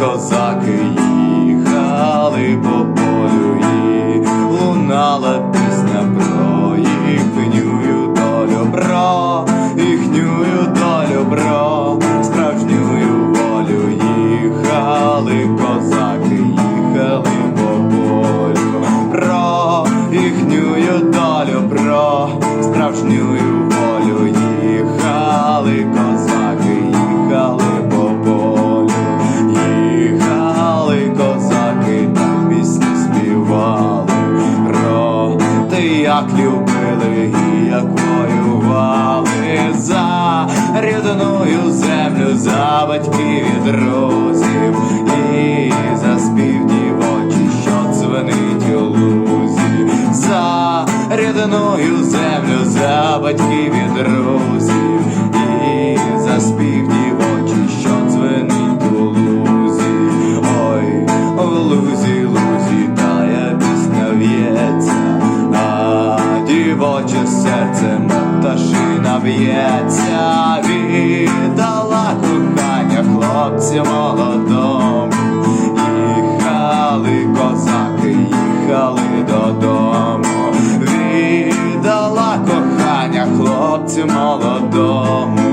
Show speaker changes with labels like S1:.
S1: Cause. on. Як любили і як воювали за рідною землю, за батьків і друзів, і дівоче серцем, пташина б'ється, віддала кохання хлопцю молодому, їхали козаки, їхали додому, віддала кохання хлопцю молодому.